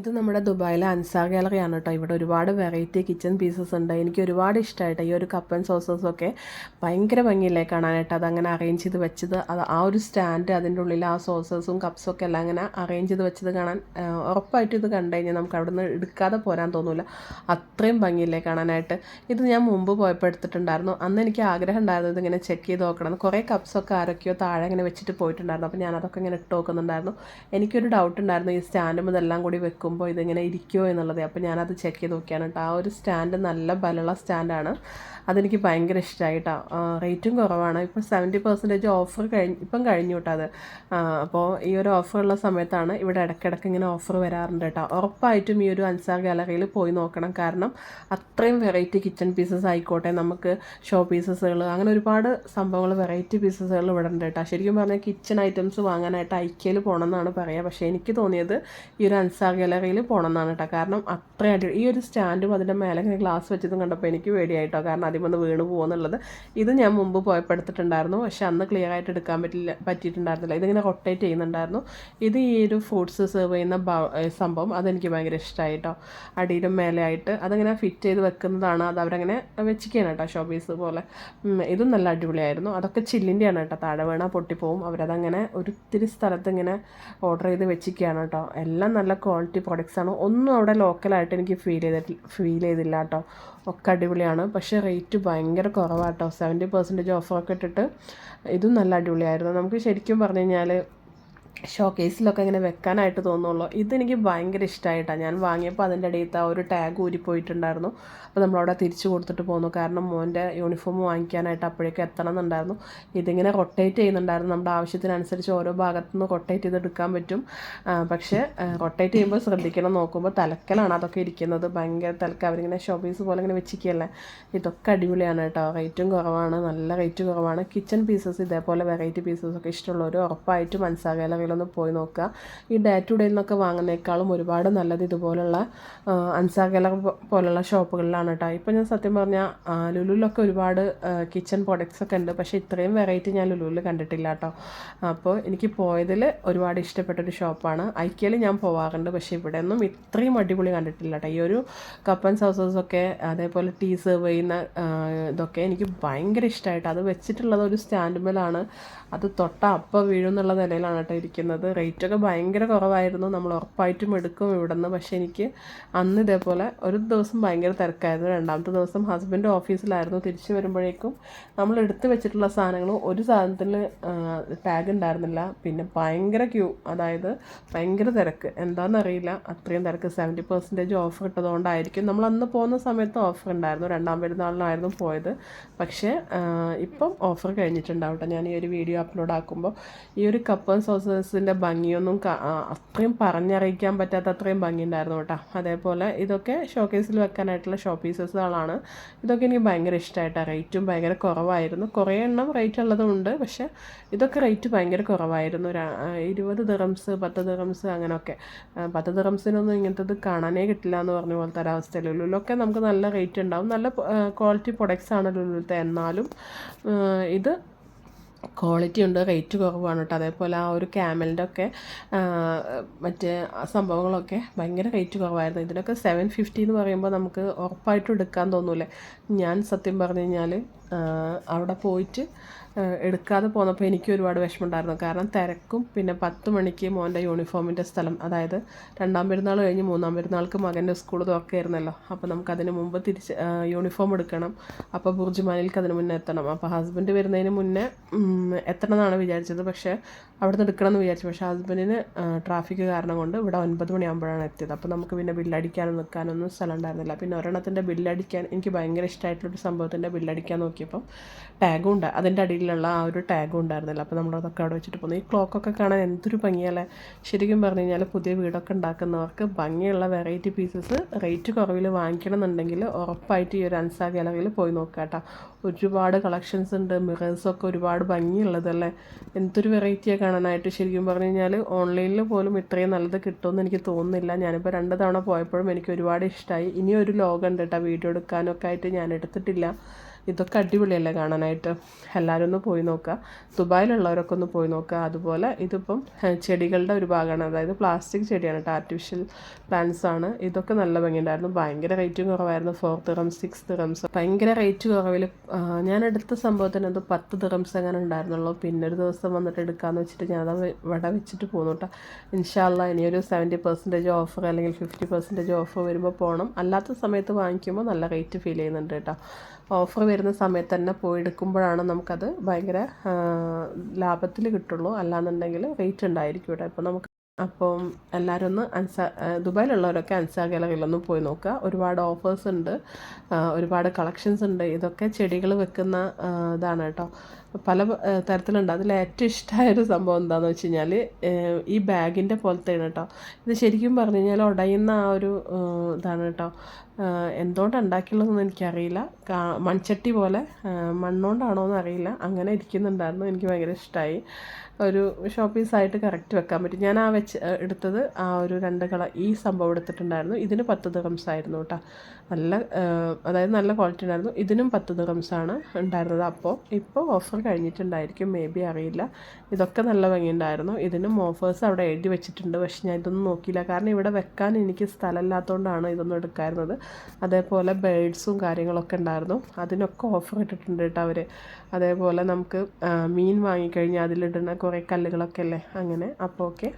ഇത് നമ്മുടെ ദുബായിലെ അൻസാർ ഗാലറിയാണ് കേട്ടോ. ഇവിടെ ഒരുപാട് വെറൈറ്റി കിച്ചൺ പീസസ് ഉണ്ട്. എനിക്ക് ഒരുപാട് ഇഷ്ടമായിട്ട് ഈ ഒരു കപ്പൻ സോസസ് ഒക്കെ ഭയങ്കര ഭംഗിയില്ലേ കാണാനായിട്ട്. അതങ്ങനെ അറേഞ്ച് ചെയ്ത് വെച്ചത്. അത് ആ ഒരു സ്റ്റാൻഡ് അതിന്റെ ഉള്ളിൽ ആ സോസസും കപ്സും ഒക്കെ എല്ലാം അങ്ങനെ അറേഞ്ച് ചെയ്ത് വെച്ചത് കാണാൻ ഉറപ്പായിട്ട് ഇത് കണ്ടു കഴിഞ്ഞാൽ നമുക്ക് അവിടെ നിന്ന് എടുക്കാതെ പോരാൻ തോന്നില്ല അത്രയും ഭംഗിയില്ലേ കാണാനായിട്ട്. ഇത് ഞാൻ മുമ്പ് പോയപ്പോൾ എടുത്തിട്ടുണ്ടായിരുന്നു. അന്ന് എനിക്ക് ആഗ്രഹം ഉണ്ടായിരുന്നു ഇതിങ്ങനെ ചെക്ക് ചെയ്ത് നോക്കണം. കുറേ കപ്സൊക്കെ ആരൊക്കെയോ താഴെ ഇങ്ങനെ വെച്ചിട്ട് പോയിട്ടുണ്ടായിരുന്നു. അപ്പോൾ ഞാൻ അതൊക്കെ ഇങ്ങനെ ഇട്ട് നോക്കുന്നുണ്ടായിരുന്നു. എനിക്കൊരു ഡൗട്ട് ഉണ്ടായിരുന്നു ഈ സ്റ്റാൻഡും ഇതെല്ലാം കൂടി വെക്കുമ്പോൾ ഇതിങ്ങനെ ഇരിക്കുമോ എന്നുള്ളത്. അപ്പോൾ ഞാനത് ചെക്ക് ചെയ്ത് നോക്കിയാണ് കേട്ടോ ആ ഒരു സ്റ്റാൻഡ് നല്ല ബലമുള്ള സ്റ്റാൻഡാണ് അതെനിക്ക് ഭയങ്കര ഇഷ്ടമായി കേട്ടോ റേറ്റും കുറവാണ്. ഇപ്പോൾ സെവന്റി പെർസെന്റേജ് ഓഫർ കഴിഞ്ഞ് ഇപ്പം കഴിഞ്ഞു കേട്ടോ അത്. അപ്പോൾ ഈ ഒരു ഓഫർ ഉള്ള സമയത്താണ് ഇവിടെ ഇടയ്ക്കിടയ്ക്ക് ഇങ്ങനെ ഓഫർ വരാറുണ്ട് കേട്ടോ ഉറപ്പായിട്ടും ഈ ഒരു അൻസാർ ഗാലറിയിൽ പോയി നോക്കണം. കാരണം അത്രയും വെറൈറ്റി കിച്ചൺ പീസസ് ആയിക്കോട്ടെ നമുക്ക് ഷോ പീസസുകൾ അങ്ങനെ ഒരുപാട് സംഭവങ്ങൾ വെറൈറ്റി പീസസുകൾ ഇവിടെ ഉണ്ട് കേട്ടോ ശരിക്കും പറഞ്ഞാൽ കിച്ചൺ ഐറ്റംസ് വാങ്ങാനായിട്ട് ഐക്യയിൽ പോകണം എന്നാണ് പറയുക പക്ഷേ എനിക്ക് തോന്നിയത് ഈ ഒരു അൻസാർ ഗാലറിയിൽ പോകണം എന്നാണ് കേട്ടോ കാരണം അത്രയും അടി ഈ ഒരു സ്റ്റാൻഡും അതിന്റെ മേലെ ഇങ്ങനെ ഗ്ലാസ് വെച്ചതും കണ്ടപ്പോൾ എനിക്ക് പേടിയായിട്ടോ. കാരണം ആദ്യം വന്ന് വീണ് പോകുന്നുള്ളത് ഇത് ഞാൻ മുമ്പ് പോയപ്പോൾ എടുത്തിട്ടുണ്ടായിരുന്നു. പക്ഷെ അന്ന് ക്ലിയർ ആയിട്ട് എടുക്കാൻ പറ്റില്ല പറ്റിയിട്ടുണ്ടായിരുന്നില്ല. ഇതിങ്ങനെ റൊട്ടേറ്റ് ചെയ്യുന്നുണ്ടായിരുന്നു. ഇത് ഈ ഒരു ഫ്രൂട്ട്സ് സെർവ് ചെയ്യുന്ന സംഭവം അതെനിക്ക് ഭയങ്കര ഇഷ്ടമായി കേട്ടോ അടിയിലും മേലെയായിട്ട് അതങ്ങനെ ഫിറ്റ് ചെയ്ത് വെക്കുന്നതാണ്. അത് അവരങ്ങനെ വെച്ചിരിക്കുകയാണ് കേട്ടോ ഷോബീസ് പോലെ. ഇതും നല്ല അടിപൊളിയായിരുന്നു. അതൊക്കെ ചില്ലിന്റെയാണ് കേട്ടോ താഴെ വീണാൽ പൊട്ടിപ്പോവും. അവരതങ്ങനെ ഒരിത്തിരി സ്ഥലത്ത് ഇങ്ങനെ ഓർഡർ ചെയ്ത് വെച്ചിരിക്കുകയാണ് കേട്ടോ എല്ലാം നല്ല ക്വാളിറ്റി പ്രോഡക്റ്റ്സ് ആണ്? ഒന്നും അവിടെ ലോക്കലായിട്ട് എനിക്ക് ഫീൽ ചെയ്തിട്ട് ഫീൽ ചെയ്തില്ല കേട്ടോ. ഒക്കെ അടിപൊളിയാണ്. പക്ഷേ റേറ്റ് ഭയങ്കര കുറവാട്ടോ സെവന്റി പെർസെന്റേജ് ഓഫറൊക്കെ ഇട്ടിട്ട്. ഇതും നല്ല അടിപൊളിയായിരുന്നു. നമുക്ക് ശരിക്കും പറഞ്ഞു കഴിഞ്ഞാൽ ഷോ കേസിലൊക്കെ ഇങ്ങനെ വെക്കാനായിട്ട് തോന്നുള്ളൂ. ഇതെനിക്ക് ഭയങ്കര ഇഷ്ടമായിട്ടാണ് ഞാൻ വാങ്ങിയപ്പോൾ അതിന്റെ ഇടയിലത്തെ ആ ഒരു ടാഗ് ഊരിപ്പോയിട്ടുണ്ടായിരുന്നു അപ്പോൾ നമ്മളവിടെ തിരിച്ചു കൊടുത്തിട്ട് പോന്നു. കാരണം മോന്റെ യൂണിഫോം വാങ്ങിക്കാനായിട്ട് അപ്പോഴേക്കും എത്തണം എന്നുണ്ടായിരുന്നു. ഇതിങ്ങനെ റൊട്ടേറ്റ് ചെയ്യുന്നുണ്ടായിരുന്നു. നമ്മുടെ ആവശ്യത്തിനനുസരിച്ച് ഓരോ ഭാഗത്തു നിന്ന് റൊട്ടേറ്റ് ചെയ്തെടുക്കാൻ പറ്റും. പക്ഷേ റൊട്ടേറ്റ് ചെയ്യുമ്പോൾ ശ്രദ്ധിക്കണം. നോക്കുമ്പോൾ തലക്കലാണ് അതൊക്കെ ഇരിക്കുന്നത്. ഭയങ്കര തലക്ക. അവരിങ്ങനെ ഷോപ്പീസ് പോലെ ഇങ്ങനെ വെച്ചിരിക്കുകയല്ലേ? ഇതൊക്കെ അടിപൊളിയാണ് കേട്ടോ. റേറ്റും കുറവാണ്. നല്ല റേറ്റ് കുറവാണ്. കിച്ചൺ പീസസ് ഇതേപോലെ വെറൈറ്റി പീസസ് ഒക്കെ ഇഷ്ടമുള്ളവർ ഉറപ്പായിട്ടും അൻസാഗാലറിയിലൊന്ന് പോയി നോക്കുക. ഈ ഡേ ടു ഡേ നിന്നൊക്കെ വാങ്ങുന്നേക്കാളും ഒരുപാട് നല്ലത് ഇതുപോലുള്ള അൻസാകല പോലുള്ള ഷോപ്പുകളിലാണ് കേട്ടോ ഇപ്പം ഞാൻ സത്യം പറഞ്ഞാൽ ലുലുവിലൊക്കെ ഒരുപാട് കിച്ചൺ പ്രൊഡക്ട്സ് ഒക്കെ ഉണ്ട്. പക്ഷേ ഇത്രയും വെറൈറ്റി ഞാൻ ലുലുവിൽ കണ്ടിട്ടില്ല കേട്ടോ അപ്പോൾ എനിക്ക് പോയതിൽ ഒരുപാട് ഇഷ്ടപ്പെട്ടൊരു ഷോപ്പാണ്. ഐക്യയിൽ ഞാൻ പോവാറുണ്ട്. പക്ഷേ ഇവിടെ ഒന്നും ഇത്രയും അടിപൊളി കണ്ടിട്ടില്ല കേട്ടോ ഈ ഒരു കപ്പ് ആൻഡ് സോസസ് ഒക്കെ അതേപോലെ ടീ സെർവ് ചെയ്യുന്ന ഇതൊക്കെ എനിക്ക് ഭയങ്കര ഇഷ്ടമായിട്ട് അത് വെച്ചിട്ടുള്ളത് ഒരു സ്റ്റാൻഡുമേലാണ് അത് തൊട്ട അപ്പം വീഴുന്നുള്ള നിലയിലാണ് കേട്ടോ ഇരിക്കുന്നത് റേറ്റൊക്കെ ഭയങ്കര കുറവായിരുന്നു. നമ്മൾ ഉറപ്പായിട്ടും എടുക്കും ഇവിടെ നിന്ന് പക്ഷേ എനിക്ക് അന്ന് ഇതേപോലെ ഒരു ദിവസം ഭയങ്കര തിരക്കായിരുന്നു. രണ്ടാമത്തെ ദിവസം ഹസ്ബൻഡ് ഓഫീസിലായിരുന്നു തിരിച്ചു വരുമ്പോഴേക്കും നമ്മൾ എടുത്തു വെച്ചിട്ടുള്ള സാധനങ്ങൾ ഒരു സാധനത്തിൽ ടാഗ് ഉണ്ടായിരുന്നില്ല. പിന്നെ ഭയങ്കര ക്യൂ അതായത് ഭയങ്കര തിരക്ക്. എന്താണെന്നറിയില്ല. അത്രയും തിരക്ക്. സെവന്റി പെർസെന്റേജ് ഓഫർ ഇട്ടതുകൊണ്ടായിരിക്കും നമ്മൾ അന്ന് പോകുന്ന സമയത്ത് ഓഫർ ഉണ്ടായിരുന്നു. രണ്ടാം പെരുന്നാളിനായിരുന്നു പോയത്. പക്ഷേ ഇപ്പം ഓഫർ കഴിഞ്ഞിട്ടുണ്ടാവട്ടെ. ഞാൻ ഈ ഒരു വീഡിയോ അപ്ലോഡ് ആക്കുമ്പോൾ ഈ ഒരു കപ്പ് ആൻഡ് സോസസിന്റെ ഭംഗിയൊന്നും അത്രയും പറഞ്ഞറിയിക്കാൻ പറ്റാത്ത അത്രയും ഭംഗി ഉണ്ടായിരുന്നു കേട്ടോ. അതേപോലെ ഇതൊക്കെ ഷോക്കേസിൽ വെക്കാനായിട്ടുള്ള ഷോ പീസസുകളാണ് ഇതൊക്കെ എനിക്ക് ഭയങ്കര ഇഷ്ടമായിട്ടാണ് റേറ്റും ഭയങ്കര കുറവായിരുന്നു. കുറേ എണ്ണം റേറ്റ് ഉള്ളതുമുണ്ട് പക്ഷേ ഇതൊക്കെ റേറ്റ് ഭയങ്കര കുറവായിരുന്നു. ഇരുപത് ദിറംസ് പത്ത് ദിറംസ് അങ്ങനെയൊക്കെ പത്ത് ദിറംസിനൊന്നും ഇങ്ങനത്തത് കാണാനേ കിട്ടില്ല എന്ന് പറഞ്ഞ പോലത്തെ ഒരവസ്ഥയിൽ ലുലുലൊക്കെ നമുക്ക് നല്ല റേറ്റ് ഉണ്ടാവും. നല്ല ക്വാളിറ്റി പ്രൊഡക്ട്സ് ആണ് ലുലുലത്തെ എന്നാലും ഇത് ക്വാളിറ്റി ഉണ്ട് റേറ്റ് കുറവാണ് കേട്ടോ. അതേപോലെ ആ ഒരു ക്യാമലിന്റെ ഒക്കെ മറ്റ് സംഭവങ്ങളൊക്കെ ഭയങ്കര റേറ്റ് കുറവായിരുന്നു. ഇതിനൊക്കെ സെവൻ ഫിഫ്റ്റി എന്ന് പറയുമ്പോൾ നമുക്ക് ഉറപ്പായിട്ടും എടുക്കാൻ തോന്നൂലേ ഞാൻ സത്യം പറഞ്ഞു കഴിഞ്ഞാൽ അവിടെ പോയിട്ട് എടുക്കാതെ പോന്നപ്പോൾ എനിക്ക് ഒരുപാട് വിഷമമുണ്ടായിരുന്നു. കാരണം തിരക്കും പിന്നെ പത്ത് മണിക്ക് മോന്റെ യൂണിഫോമിന്റെ സ്ഥലം അതായത് രണ്ടാം പെരുന്നാൾ കഴിഞ്ഞ് മൂന്നാം പെരുന്നാൾക്ക് മകന്റെ സ്കൂൾ തുറക്കായിരുന്നല്ലോ. അപ്പോൾ നമുക്ക് അതിന് മുമ്പ് തിരിച്ച് യൂണിഫോം എടുക്കണം. അപ്പോൾ ബുർജുമാനിൽക്ക് അതിന് മുന്നേ എത്തണം. അപ്പോൾ ഹസ്ബൻഡ് വരുന്നതിന് മുന്നേ എത്തണമെന്നാണ് വിചാരിച്ചത്. പക്ഷേ അവിടെ നിന്ന് എടുക്കണം എന്ന് വിചാരിച്ചു. പക്ഷേ ഹസ്ബൻഡിന് ട്രാഫിക് കാരണം കൊണ്ട് ഇവിടെ ഒൻപത് മണിയാകുമ്പോഴാണ് എത്തിയത്. അപ്പോൾ നമുക്ക് പിന്നെ ബില്ലടിക്കാനും നിൽക്കാനൊന്നും സ്ഥലം ഉണ്ടായിരുന്നില്ല. പിന്നെ ഒരെണ്ണത്തിന്റെ ബില്ലടിക്കാൻ എനിക്ക് ഭയങ്കര ഇഷ്ടമായിട്ടുള്ളൊരു സംഭവത്തിന്റെ ബില്ലടിക്കാൻ നോക്കിയപ്പം ടാഗും ഉണ്ട് അതിന്റെ അടിയിലുള്ള ആ ഒരു ടാഗും ഉണ്ടായിരുന്നില്ല അപ്പോൾ നമ്മളതൊക്കെ അവിടെ വെച്ചിട്ട് പോകുന്നു ഈ ക്ലോക്കൊക്കെ കാണാൻ എന്തൊരു ഭംഗിയല്ലേ. ശരിക്കും പറഞ്ഞു കഴിഞ്ഞാൽ പുതിയ വീടൊക്കെ ഉണ്ടാക്കുന്നവർക്ക് ഭംഗിയുള്ള വെറൈറ്റി പീസസ് റേറ്റ് കുറവിൽ വാങ്ങിക്കണം എന്നുണ്ടെങ്കിൽ ഉറപ്പായിട്ട് ഈ ഒരു അൻസാ ഗാലറിയിൽ പോയി നോക്കുക കേട്ടോ. ഒരുപാട് കളക്ഷൻസ് ഉണ്ട്. മിറേഴ്സൊക്കെ ഒരുപാട് ഭംഗിയുള്ളതല്ലേ? എന്തൊരു വെറൈറ്റിയാണ് കാണാനായിട്ട് ശരിക്കും പറഞ്ഞു കഴിഞ്ഞാൽ ഓൺലൈനിൽ പോലും ഇത്രയും നല്ലത് കിട്ടുമെന്ന് എനിക്ക് തോന്നുന്നില്ല. ഞാനിപ്പോൾ രണ്ട് തവണ പോയപ്പോഴും എനിക്ക് ഒരുപാട് ഇഷ്ടമായി ഇനി ഒരു ലോഗുണ്ട് കേട്ടോ വീഡിയോ എടുക്കാനൊക്കെ ആയിട്ട് ഞാൻ എടുത്തിട്ടില്ല. ഇതൊക്കെ അടിപൊളിയല്ലേ കാണാനായിട്ട്? എല്ലാവരും ഒന്ന് പോയി നോക്കുക. ദുബായിലുള്ളവരൊക്കെ ഒന്ന് പോയി നോക്കുക. അതുപോലെ ഇതിപ്പം ചെടികളുടെ ഒരു ഭാഗമാണ്. അതായത് പ്ലാസ്റ്റിക് ചെടിയാണ് ആർട്ടിഫിഷ്യൽ പ്ലാന്റ്സ് ആണ്. ഇതൊക്കെ നല്ല ഭംഗിയുണ്ടായിരുന്നു. ഭയങ്കര റേറ്റും കുറവായിരുന്നു. ഫോർ തിറം സിക്സ് തിറംസ് ഭയങ്കര റേറ്റ് കുറവിൽ ഞാൻ എടുത്ത സംഭവത്തിന് അത് പത്ത് തിറംസ് അങ്ങനെ ഉണ്ടായിരുന്നുള്ളൂ. പിന്നെ ഒരു ദിവസം വന്നിട്ട് എടുക്കാന്ന് വെച്ചിട്ട് ഞാനത് വട വെച്ചിട്ട് പോന്നു കേട്ടോ. ഇൻഷാല്ല ഇനിയൊരു സെവന്റി പെർസെന്റേജ് ഓഫർ അല്ലെങ്കിൽ ഫിഫ്റ്റി പെർസെന്റേജ് ഓഫർ വരുമ്പോൾ പോകണം അല്ലാത്ത സമയത്ത് വാങ്ങിക്കുമ്പോൾ നല്ല റേറ്റ് ഫീൽ ചെയ്യുന്നുണ്ട് കേട്ടോ. ഓഫർ വരുന്ന സമയത്ത് തന്നെ പോയി എടുക്കുമ്പോഴാണ് നമുക്കത് ഭയങ്കര ലാഭത്തിൽ കിട്ടുള്ളൂ. അല്ലാന്നുണ്ടെങ്കിൽ റേറ്റ് ഉണ്ടായിരിക്കും ഇവിടെ. ഇപ്പോൾ നമുക്ക് അപ്പം എല്ലാവരും ഒന്ന് അൻസാ ദുബായിലുള്ളവരൊക്കെ അൻസാ ഗാലറിയിലൊന്ന് പോയി നോക്കുക. ഒരുപാട് ഓഫേഴ്സ് ഉണ്ട്. ഒരുപാട് കളക്ഷൻസ് ഉണ്ട്. ഇതൊക്കെ ചെടികൾ വെക്കുന്ന ഇതാണ് കേട്ടോ. പല തരത്തിലുണ്ട്. അതിൽ ഏറ്റവും ഇഷ്ടമായൊരു സംഭവം എന്താണെന്ന് വെച്ച് കഴിഞ്ഞാൽ ഈ ബാഗിന്റെ പോലത്തെയാണ് കേട്ടോ ഇത് ശരിക്കും പറഞ്ഞു കഴിഞ്ഞാൽ ഉടയുന്ന ആ ഒരു ഇതാണ് കേട്ടോ എന്തുകൊണ്ട് ഉണ്ടാക്കിയുള്ളതെന്ന് എനിക്കറിയില്ല. മൺചട്ടി പോലെ മണ്ണുകൊണ്ടാണോ എന്ന് അറിയില്ല അങ്ങനെ ഇരിക്കുന്നുണ്ടായിരുന്നു. എനിക്ക് ഭയങ്കര ഇഷ്ടമായി ഒരു ഷോ പീസായിട്ട് കറക്റ്റ് വെക്കാൻ പറ്റും. ഞാൻ ആ വെച്ച് എടുത്തത് ആ ഒരു രണ്ട് കള ഈ സംഭവം എടുത്തിട്ടുണ്ടായിരുന്നു. ഇതിന് പത്ത് ദിറംസ് ആയിരുന്നു കേട്ടോ നല്ല അതായത് നല്ല ക്വാളിറ്റി ഉണ്ടായിരുന്നു. ഇതിനും പത്ത് ദിറംസാണ് ഉണ്ടായിരുന്നത്. അപ്പോൾ ഇപ്പോൾ ഓഫർ കഴിഞ്ഞിട്ടുണ്ടായിരിക്കും. മേ ബി അറിയില്ല. ഇതൊക്കെ നല്ല ഭംഗിയുണ്ടായിരുന്നു. ഇതിനും ഓഫേഴ്സ് അവിടെ എഴുതി വെച്ചിട്ടുണ്ട്. പക്ഷെ ഞാൻ ഇതൊന്നും നോക്കിയില്ല. കാരണം ഇവിടെ വെക്കാൻ എനിക്ക് സ്ഥലമില്ലാത്തതുകൊണ്ടാണ് ഇതൊന്നും എടുക്കാറുന്നത് അതേപോലെ ബേഡ്സും കാര്യങ്ങളൊക്കെ ഉണ്ടായിരുന്നു. അതിനൊക്കെ ഓഫർ ഇട്ടിട്ടുണ്ട് കേട്ടോ അവർ അതേപോലെ നമുക്ക് മീൻ വാങ്ങിക്കഴിഞ്ഞാൽ അതിലിടുന്ന കുറേ കല്ലുകളൊക്കെ അല്ലേ? അങ്ങനെ. അപ്പോൾ ഓക്കെ